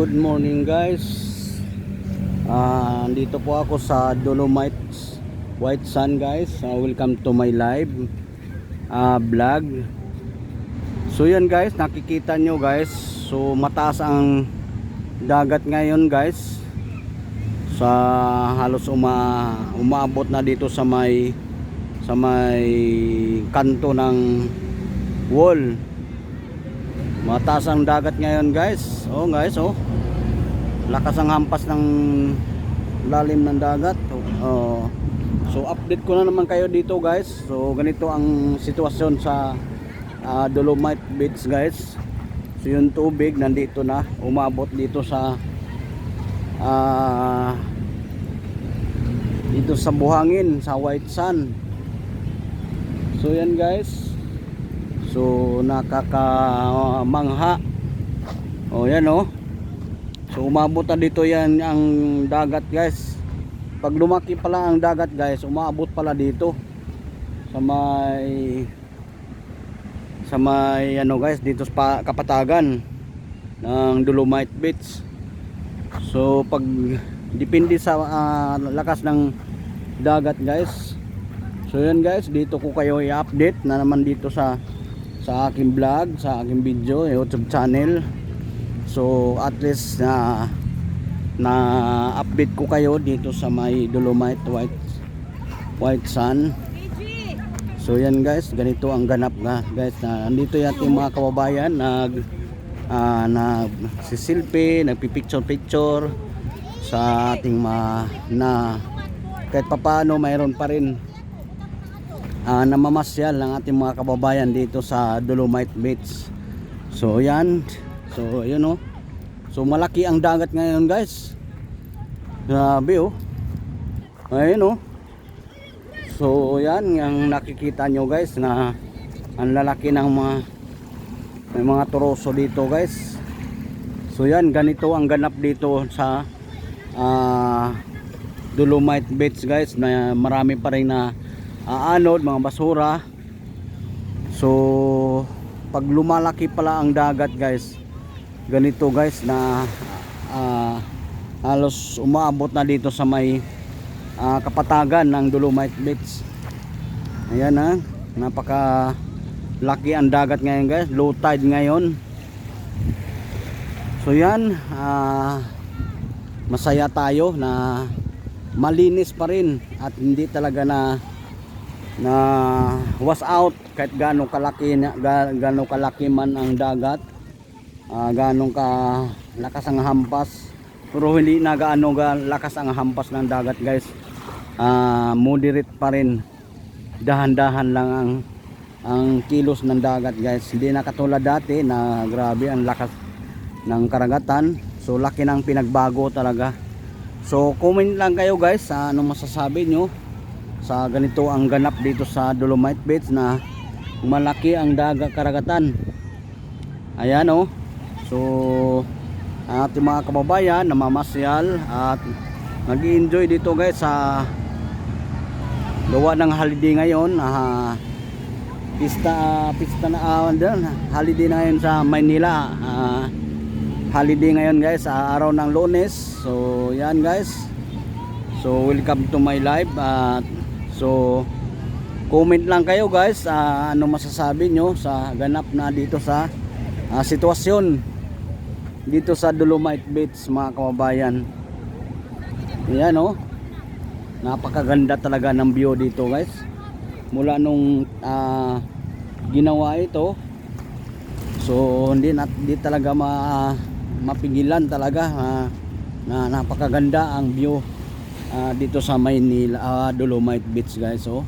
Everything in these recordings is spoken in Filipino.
good morning guys. Ah, dito po ako sa Dolomites White Sun guys. Ah, welcome to my live ah, vlog. So yan guys, nakikita nyo guys. So mataas ang dagat ngayon guys. Sa halos uma umaabot na dito sa may sa may kanto ng wall Mataas ang dagat ngayon guys. Oh guys, oh. Lakas ang hampas ng lalim ng dagat. Oh. So update ko na naman kayo dito guys. So ganito ang sitwasyon sa ah, Dolomite Beach guys. So yung tubig nandito na, umabot dito sa ah dito sa buhangin, sa White Sand. So yan guys. So nakaka-mangha. Oh, yan oh. So umabot na dito yan ang dagat, guys. Pag lumaki pala ang dagat, guys, umabot pala dito sa may sa may ano guys dito sa pa- kapatagan ng Dolomite Beach. So pag depende sa ah, lakas ng dagat, guys. So yan guys, dito ko kayo i-update na naman dito sa sa aking vlog, sa aking video, YouTube channel. So at least na na update ko kayo dito sa may Dolomite White White Sun. So yan guys, ganito ang ganap nga guys na nandito yung mga kababayan nag ah, na sisilpi, nagpipicture picture sa ating ma na kahit papano mayroon pa rin uh, namamasyal ng ating mga kababayan dito sa Dolomite Beach. So yan. So yun oh. So malaki ang dagat ngayon guys. Grabe oh. Ayun oh. So yan yung nakikita nyo guys na ang lalaki ng mga may mga turoso dito guys. So yan ganito ang ganap dito sa ah, Dolomite Beach guys na marami pa rin na aanod, mga basura. So, pag lumalaki pala ang dagat guys, ganito guys na ah, halos umaabot na dito sa may ah, kapatagan ng Dolomite Beach. Ayan ha, napaka laki ang dagat ngayon guys, low tide ngayon. So yan, ah, masaya tayo na malinis pa rin at hindi talaga na na was out kahit gaano kalaki gaano kalaki man ang dagat uh, gaano ka lakas ang hampas. Pero hindi na gaano ga, lakas ang hampas ng dagat guys. Uh, moderate pa rin. Dahan-dahan lang ang ang kilos ng dagat guys. Hindi na katulad dati na grabe ang lakas ng karagatan. So laki ng pinagbago talaga. So comment lang kayo guys sa anong masasabi nyo sa ganito ang ganap dito sa Dolomite Beach na malaki ang dagat karagatan. Ayan oh so ang ating mga kababayan namamasyal at nag enjoy dito guys sa gawa ng holiday ngayon. Ah, pista pista na uh, holiday na ngayon sa Maynila. Ah, holiday ngayon guys sa araw ng lunes. So yan guys. So welcome to my live at So, comment lang kayo guys uh, ano masasabi nyo sa ganap na dito sa uh, sitwasyon dito sa Dolomite Beach mga kababayan. Yan oh. Napakaganda talaga ng view dito guys. Mula nung uh, ginawa ito. So, hindi, na, hindi talaga ma, mapigilan talaga uh, na napakaganda ang view uh, dito sa Maynila uh, Dolomite Beach guys so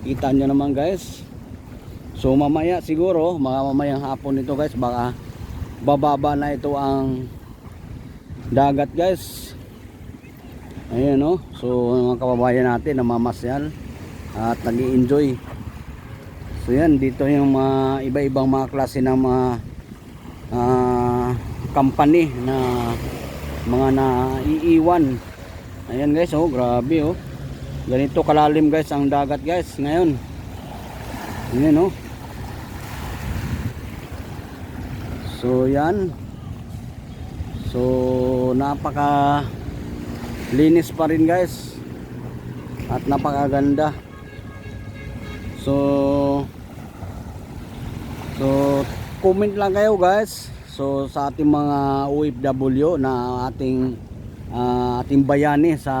kita nyo naman guys so mamaya siguro mga mamayang hapon ito guys baka bababa na ito ang dagat guys ayun no so mga kababayan natin namamasyal at nag enjoy so yan dito yung mga iba-ibang mga klase ng mga uh, company na mga naiiwan Ayan guys, oh, grabe oh. Ganito kalalim guys ang dagat guys ngayon. Ayan oh. So yan. So napaka linis pa rin guys. At napakaganda. So So comment lang kayo guys. So sa ating mga OFW na ating ah, ating bayani sa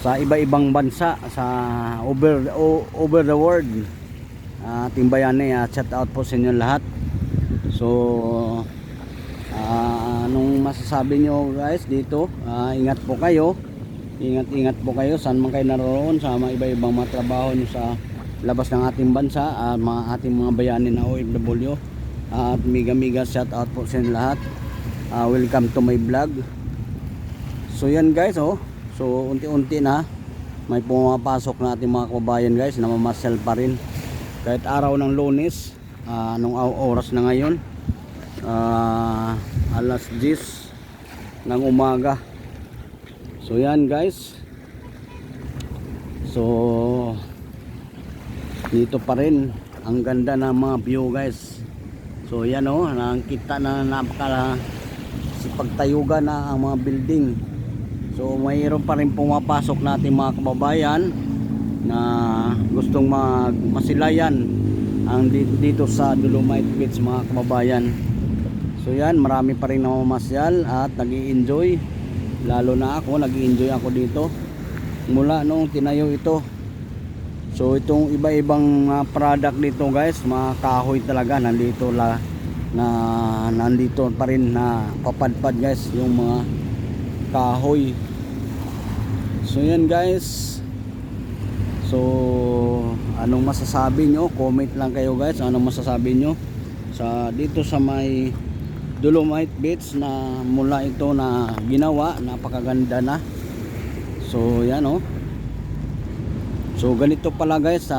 sa iba-ibang bansa sa over o- over the world. Ah, ating bayani, ah, shout out po sa inyo lahat. So ah, anong masasabi nyo guys dito? Ah, ingat po kayo. Ingat-ingat po kayo saan man kayo naroon sa mga iba-ibang mga trabaho nyo sa labas ng ating bansa at mga ating mga bayani na OFW. At mega mega shout out po sa lahat. Ah, welcome to my vlog. So yan guys oh. So unti-unti na may pumapasok na ating mga kababayan guys na mamasyal pa rin. Kahit araw ng lunes, ah, anong oras na ngayon? Ah, alas 10 ng umaga. So yan guys. So dito pa rin ang ganda ng mga view guys. So yan oh, nakikita na napaka sipagtayuga na ang mga building. So mayroon pa rin pumapasok natin mga kababayan na gustong mag masilayan ang di- dito sa Dolomite Beach mga kababayan. So yan, marami pa rin namamasyal at nag enjoy Lalo na ako, nag enjoy ako dito. Mula nung tinayo ito. So itong iba-ibang mga product dito guys, mga kahoy talaga nandito la na nandito pa rin na papadpad guys yung mga kahoy. So yan guys. So anong masasabi nyo? Comment lang kayo guys. Anong masasabi nyo? Sa dito sa may Dolomite Beach na mula ito na ginawa, napakaganda na. So yan oh. So ganito pala guys sa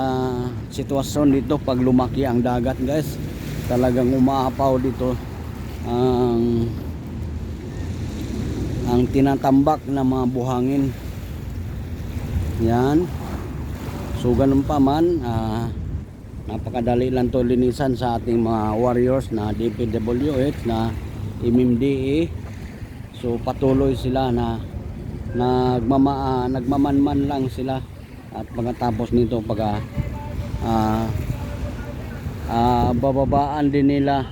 sitwasyon dito pag lumaki ang dagat guys. Talagang umaapaw dito ang ang tinatambak na mga buhangin. Yan. So ganun pa man, ah, napakadali lang to linisan sa ating mga warriors na DPWH na MMDA. So patuloy sila na nagmama, ah, nagmamanman lang sila. At pagkatapos nito pag ah, ah, bababaan din nila.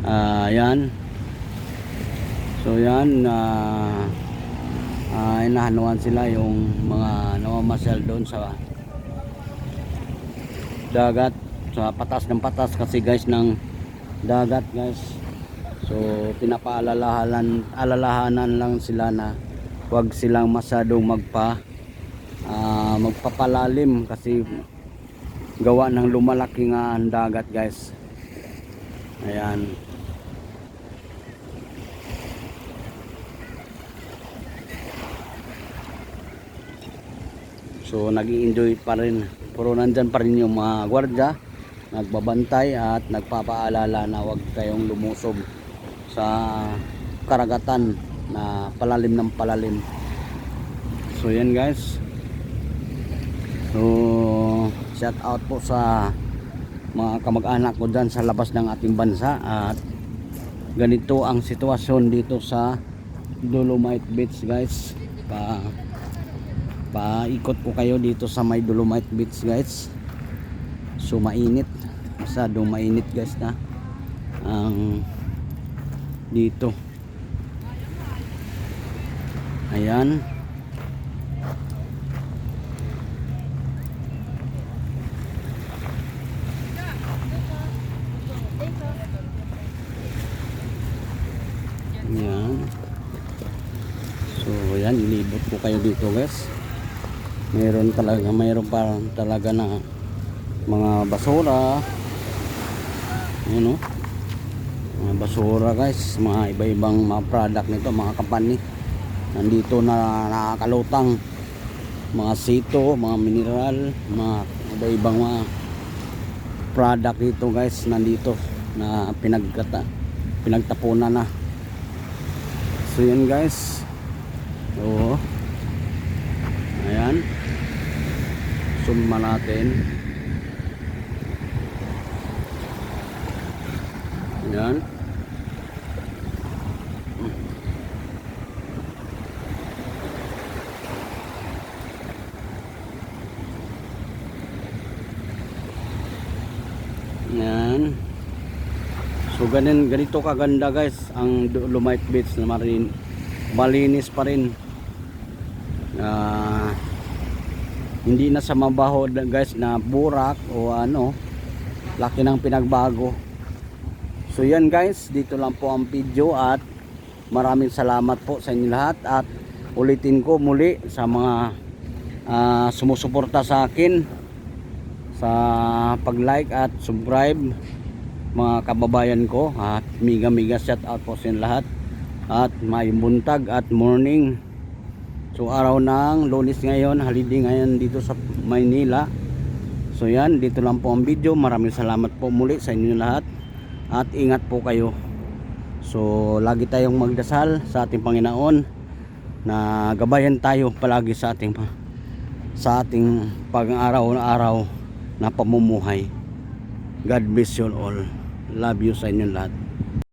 Ah, yan. So yan ah, ah, inahanuan sila yung mga namamasyal doon sa dagat sa patas ng patas kasi guys ng dagat guys. So pinapaalalahanan alalahanan lang sila na wag silang masyadong magpa ah, magpapalalim kasi gawa ng lumalaki nga ang dagat guys. Ayan So nag enjoy pa rin. Pero nandyan pa rin yung mga gwardya nagbabantay at nagpapaalala na huwag kayong lumusob sa karagatan na palalim ng palalim. So yan guys. So shout out po sa mga kamag-anak ko dyan sa labas ng ating bansa at ganito ang sitwasyon dito sa Dolomite Beach guys. Pa paikot ko kayo dito sa may Dolomite Beach guys. So mainit. Masyadong mainit guys na. Ang dito. Ayan. Ayan. So ayan ilibot ko kayo dito guys mayroon talaga mayroon pa talaga na mga basura. Yun o mga basura guys. Mga iba-ibang mga product nito mga company. Nandito na nakakalutang. Mga sito mga mineral mga iba-ibang mga product dito guys nandito na pinagkata pinagtapunan na. So yun guys. Oo zoom natin. Yan. Yan. So ganun, ganito kaganda guys ang Dolomite Beach na marin malinis pa rin. Ah uh, hindi na sa mabaho guys na burak o ano. Laki ng pinagbago. So yan guys dito lang po ang video at maraming salamat po sa inyo lahat. At ulitin ko muli sa mga ah, sumusuporta sa akin sa pag like at subscribe mga kababayan ko. At miga miga shout out po sa lahat. At may buntag at morning So araw ng lunes ngayon, holiday ngayon dito sa Maynila. So yan, dito lang po ang video. Maraming salamat po muli sa inyo lahat. At ingat po kayo. So lagi tayong magdasal sa ating Panginoon na gabayan tayo palagi sa ating sa ating pag-araw na araw na pamumuhay. God bless you all. Love you sa inyo lahat.